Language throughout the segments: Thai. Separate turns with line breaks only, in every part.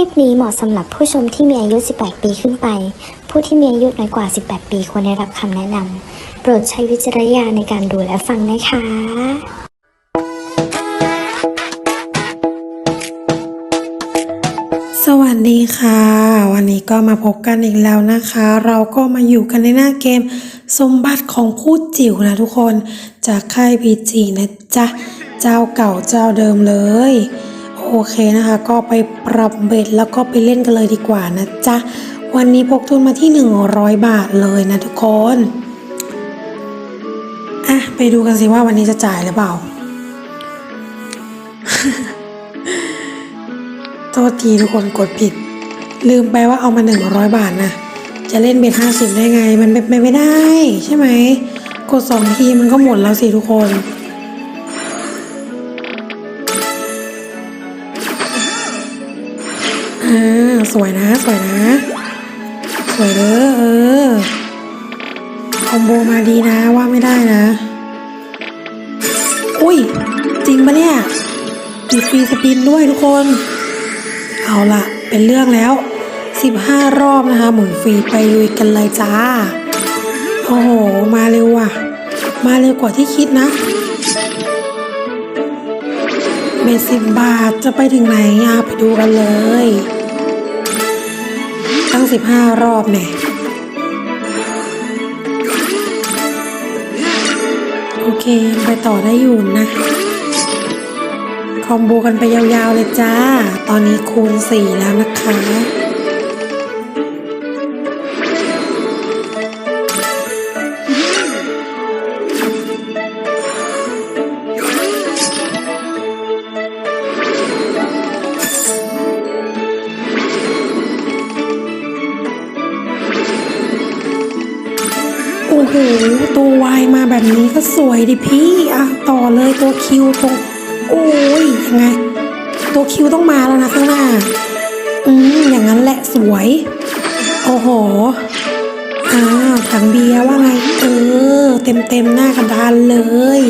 ลิปนี้เหมาะสำหรับผู้ชมที่มีอายุ 18 ปีขึ้นไป ผู้ที่มีอายุน้อยกว่า 18 ปีควรได้รับคำแนะนำ โปรดใช้วิจารณญาณในการดูและฟังนะคะ
สวัสดีค่ะ วันนี้ก็มาพบกันอีกแล้วนะคะ เราก็มาอยู่กันในหน้าเกม สมบัติของผู้จิ๋วนะทุกคน จากค่ายพีจีนะจ๊ะ เจ้าเก่าเจ้าเดิมเลย โอเคนะคะ ก็ไปปรับเบ็ดแล้วก็ไปเล่นกันเลยดีกว่านะจ๊ะ วันนี้พกทุนมาที่ 100 บาทเลยนะทุกคน อะ ไปดูกันสิว่าวันนี้จะจ่ายหรือเปล่า โทษทีทุกคนกดผิด ลืมไปว่าเอามาหนึ่งร้อยบาทนะ จะเล่นเบ็ดห้าสิบได้ไง มันเป็นไปไม่ได้ ใช่ไหม กดสองทีมันก็หมดแล้วสิทุกคน อ่าสวยนะ สวยนะ สวยเด้อเออคอมโบมาดีนะว่าไม่ได้นะ อุ้ย จริงปะเนี่ยมีฟรีสปินด้วยทุกคน เอาละเป็นเรื่องแล้ว 15 รอบนะคะ หมุนฟรีไปลุยกันเลยจ้า โอ้โห มาเร็วว่ะ มาเร็วกว่าที่คิดนะเบสสิบบาทจะไปถึงไหนอะไปดูกันเลย ตั้ง15รอบเนี่ยโอเคไปต่อได้อยู่นะ คอมโบกันไปยาวๆเลยจ้า ตอนนี้คูณ4แล้วนะคะ โอ้โหตัววายมาแบบนี้ก็สวยดิพี่อะต่อเลยตัวคิวตรงโอ้ยยังไง ตัวคิวต้องมาแล้วนะข้างหน้า อืมอย่างนั้นแหละสวย โอ้โหอ้าวถังเบียร์ว่าไง เออ เต็มเต็มหน้ากระดานเลย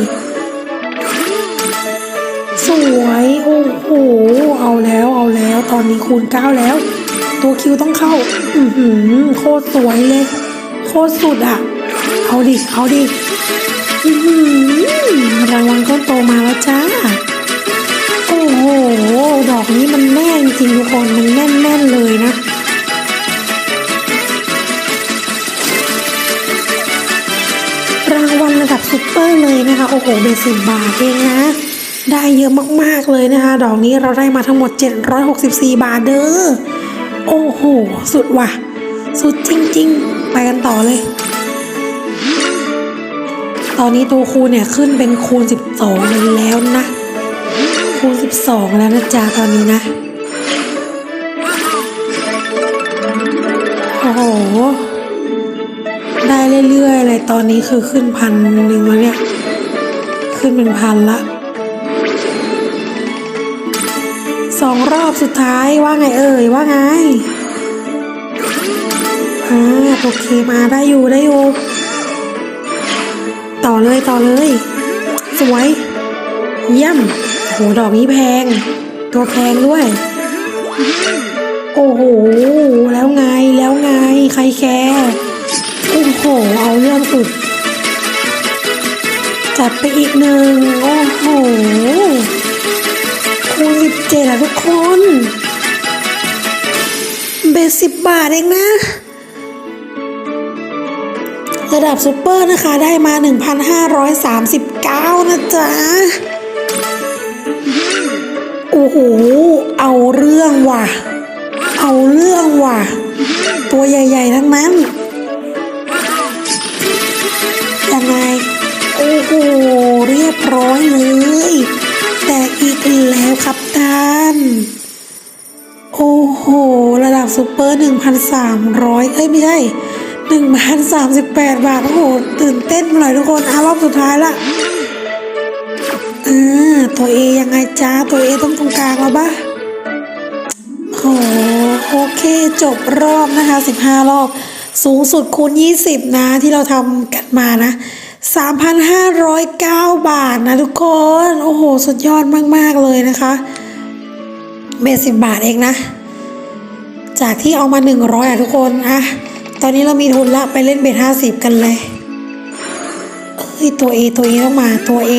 สวยโอ้โหเอาแล้วเอาแล้วตอนนี้คูณเก้าแล้ว ตัวคิวต้องเข้า อือหือโคตรสวยเลย โคตรสุดอะ เอาดิ เอาดิรางวัลก็โตมาแล้วจ้า โอ้โห ดอกนี้มันแน่นจริงทุกคน มันแน่นแน่นเลยนะ รางวัลระดับซุปเปอร์เลยนะคะ โอ้โหเบสิบบาทเองนะ ได้เยอะมากๆเลยนะคะ ดอกนี้เราได้มาทั้งหมด 764 บาทเด้อ โอ้โห สุดว่ะ สุดจริง ๆ ไปกันต่อเลย ตอนนี้ตัวคูณเนี่ยขึ้นเป็นคูณ 12เลยแล้วนะ คูณ 12 แล้วนะจ๊ะตอนนี้นะ โอ้โห ได้เรื่อยๆเลยตอนนี้คือขึ้นพันหนึ่งแล้วเนี่ย ขึ้นเป็นพันละสองรอบสุดท้ายว่าไงเอ่ยว่าไงอ่าโอเคมาได้อยู่ได้อยู่ ต่อเลยต่อเลย สวย เยี่ยมโหดอกนี้แพง ตัวแพงด้วย โอ้โห แล้วไงแล้วไง ใครแคร์โอ้โห เอาเรื่องสุด จัดไปอีกหนึ่ง โอ้โห คูณสิบเจ็ดอะทุกคน เบสสิบบาทเองนะ ระดับซูเปอร์นะคะได้มา 1,539 นะจ๊ะ โอ้โห เอาเรื่องว่ะ เอาเรื่องว่ะ ตัวใหญ่ๆทั้งนั้น ยังไง โอ้โห เรียบร้อยเลย แต่อีกแล้วครับท่านโอ้โห ระดับซูเปอร์ 1,300 เอ้ย ไม่ใช่ 1,038บาทโอ้โหตื่นเต้นหน่อยทุกคนอะรอบสุดท้ายละอ่าตัวเอยังไงจ้าตัวเอต้องตรงกลางแล้วปะโอ้โอเคจบรอบนะคะ15รอบ สูงสุดคูณ20นะที่เราทำกันมานะ3,509บาทนะทุกคน โอ้โห สุดยอดมาก ๆ เลยนะคะเบสิบบาทเองนะ จากที่เอามาหนึ่งร้อยอะทุกคนอะ ตอนนี้เรามีทุนละไปเล่นเบทห้าสิบกันเลยเอ้ยตัวเอตัวเอต้องมาตัวเอ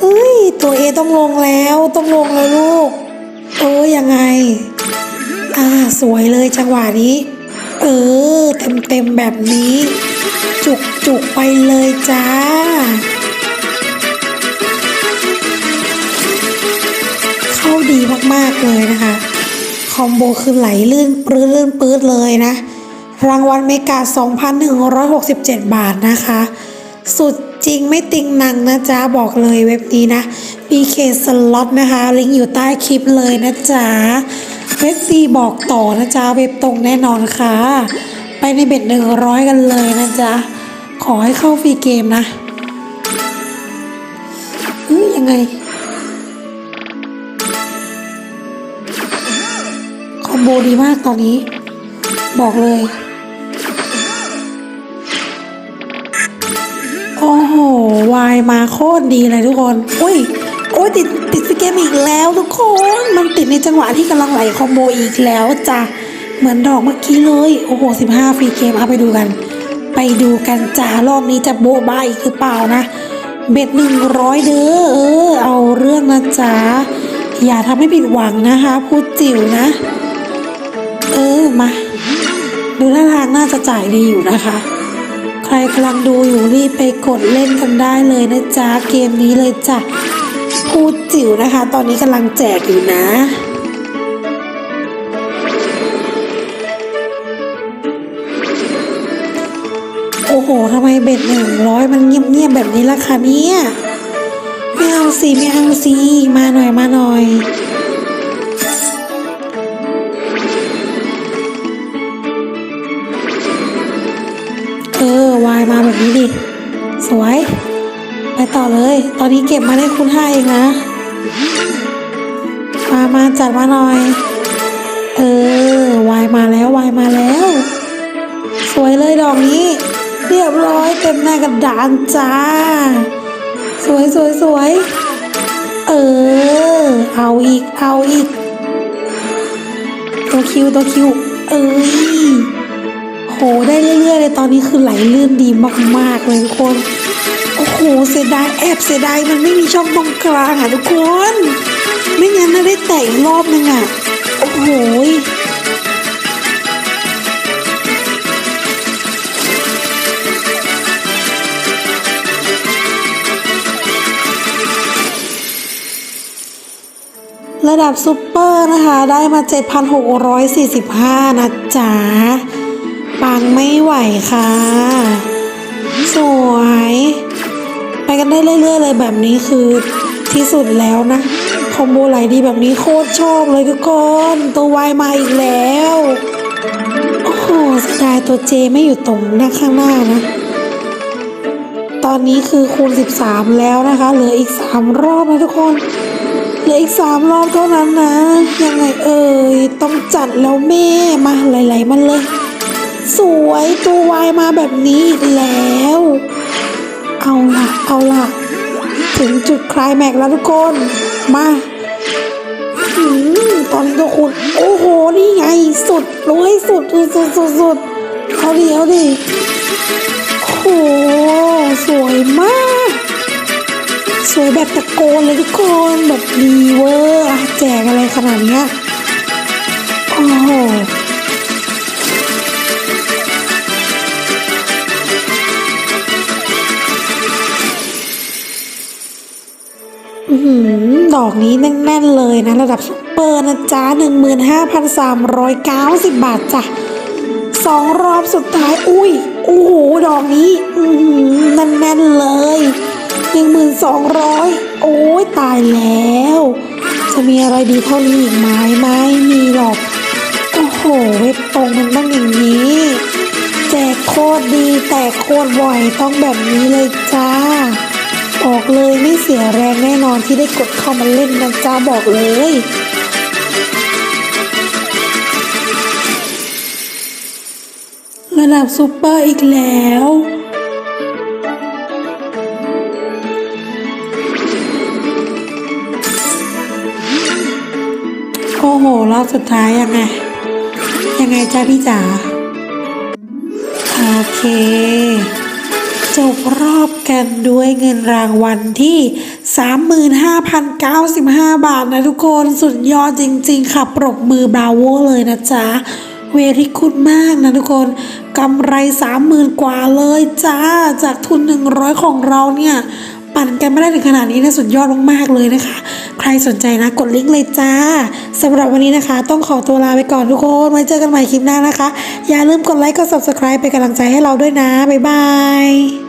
เอ้ยตัวเอต้องลงแล้วต้องลงแล้วลูกเออยังไง อ่าสวยเลยจังหวะนี้ เออเต็มเต็มแบบนี้ จุกจุกไปเลยจ้าเข้าดีมากๆเลยนะคะ อมโบคือไหลลื่นปรื้ดลื่นปื๊ดเลยนะ รางวัลเมกา 2,167 บาทนะคะ สุดจริงไม่ติงหนังนะจ๊ะ บอกเลยเว็บนี้นะ BK Slot นะคะ ลิงก์อยู่ใต้คลิปเลยนะจ๊ะ เว็บดีบอกต่อนะจ๊ะ เว็บตรงแน่นอนค่ะ ไปในเบ็ด100 กันเลยนะจ๊ะ ขอให้เข้าฟรีเกมนะเอ้ยยังไง มโบดีมากตอนนี้ บอกเลย โอ้โห วายมาโคตรดีเลยทุกคน อุ้ย โอ้ยติดติดฟรีเกมอีกแล้วทุกคน มันติดในจังหวะที่กำลังไหลคอมโบอีกแล้วจ้ะ เหมือนดอกเมื่อกี้เลย โอ้โหสิบห้าฟรีเกมเอาไปดูกัน ไปดูกันจ้ารอบนี้จะโบบ้าอีกหรือเปล่านะ เบ็ดหนึ่งร้อยเด้อ เออ เอาเรื่องนะจ๊ะอย่าทำให้ผิดหวังนะคะ พูดจิ๋วนะ เออมา ดูท่าทางน่าจะจ่ายดีอยู่นะคะ ใครกำลังดูอยู่รีบไปกดเล่นกันได้เลยนะจ๊ะ เกมนี้เลยจ้ะพูดจิ๋วนะคะ ตอนนี้กำลังแจกอยู่นะโอ้โห ทำไมเบ็ดหนึ่งร้อยมันเงียบๆแบบนี้ล่ะคะเนี่ย ไม่เอาสิ ไม่เอาสิ มาหน่อย มาหน่อย นี้ดิ สวย ไปต่อเลย ตอนนี้เก็บมาได้คูณห้าเองนะ มามาจัดมาหน่อย เออ วายมาแล้ว วายมาแล้ว สวยเลยดอกนี้ เรียบร้อยเต็มหน้ากระดานจ้า สวยสวยสวยเออ เอาอีก เอาอีก ตัวคิว ตัวคิว เอ้ย โหได้เรื่อยๆเลยตอนนี้คือไหลลื่นดีมากๆเลยทุกคน โอ้โหเสียดายแอบเสียดายมันไม่มีช่องตรงกลางอะทุกคน ไม่งั้นน่าได้แตะอีกรอบนึงอะ โอ้โหระดับซุปเปอร์นะคะ ได้มา 7,645 นะจ๊ะ ปังไม่ไหวค่ะ สวย ไปกันได้เรื่อยๆเลยแบบนี้คือที่สุดแล้วนะ คอมโบไหลดีแบบนี้โคตรชอบเลยทุกคน ตัววายมาอีกแล้ว โอ้โหสดายตัวเจไม่อยู่ตรงหน้าข้างหน้านะ ตอนนี้คือคูณ 13 แล้วนะคะ เหลืออีก 3 รอบนะทุกคนเหลืออีก3รอบเท่านั้นนะ ยังไงเอ่ยต้องจัดแล้วแม่มาไหลๆมันเลย สวยตัววายมาแบบนี้อีกแล้ว เอาล่ะ เอาล่ะ ถึงจุดคลายแม็กแล้วทุกคน มาอตอนนี้ทุกคนโอ้โห นี่ไง สุดรวยสุดสุดสุดสุดสุดเอาดิเอาดิโอ้สวยมาก สวยแบบตะโกนเลยทุกคนแบบดีเวอร์แจกอะไรขนาดเนี้ยโอ้โห อดอกนี้แน่นๆเลยนะ ระดับซุปเปอร์นะจ๊ะ 15,390 บาทจ้ะสองรอบสุดท้าย อุ้ยโอ้โหดอกนี้อือหือแน่นๆเลย1,200โอ้ยตายแล้ว จะมีอะไรดีเท่านี้อีกไหมไม่มีหรอก โอ้โห เว็บตรงมันต้องอย่างนี้ แจกโคตรดี แตกโคตรบ่อยต้องแบบนี้เลยจ้า บอกเลยไม่เสียแรงแน่นอนที่ได้กดเข้ามาเล่นนะจ้าบอกเลยระดับซูเปอร์อีกแล้วโอ้โหรอบสุดท้ายยังไง ยังไงจ้าพี่จ๋าโอเค จบรอบกันด้วยเงินรางวัลที่ 35,095 บาทนะทุกคนสุดยอดจริง ๆ ค่ะ ปรบมือบราโวเลยนะจ๊ะ เวริคุณมากนะทุกคนกำไร 30,000 กว่าเลยจ้า จากทุน 100 ของเราเนี่ย ปั่นกันไม่ได้ถึงขนาดนี้นะสุดยอดมากๆเลยนะคะ ใครสนใจนะกดลิงก์เลยจ้าสำหรับวันนี้นะคะ ต้องขอตัวลาไปก่อนทุกคนไว้เจอกันใหม่คลิปหน้านะคะ อย่าลืมกดไลค์กด subscribe เป็นกำลังใจให้เราด้วยนะ บ๊ายบาย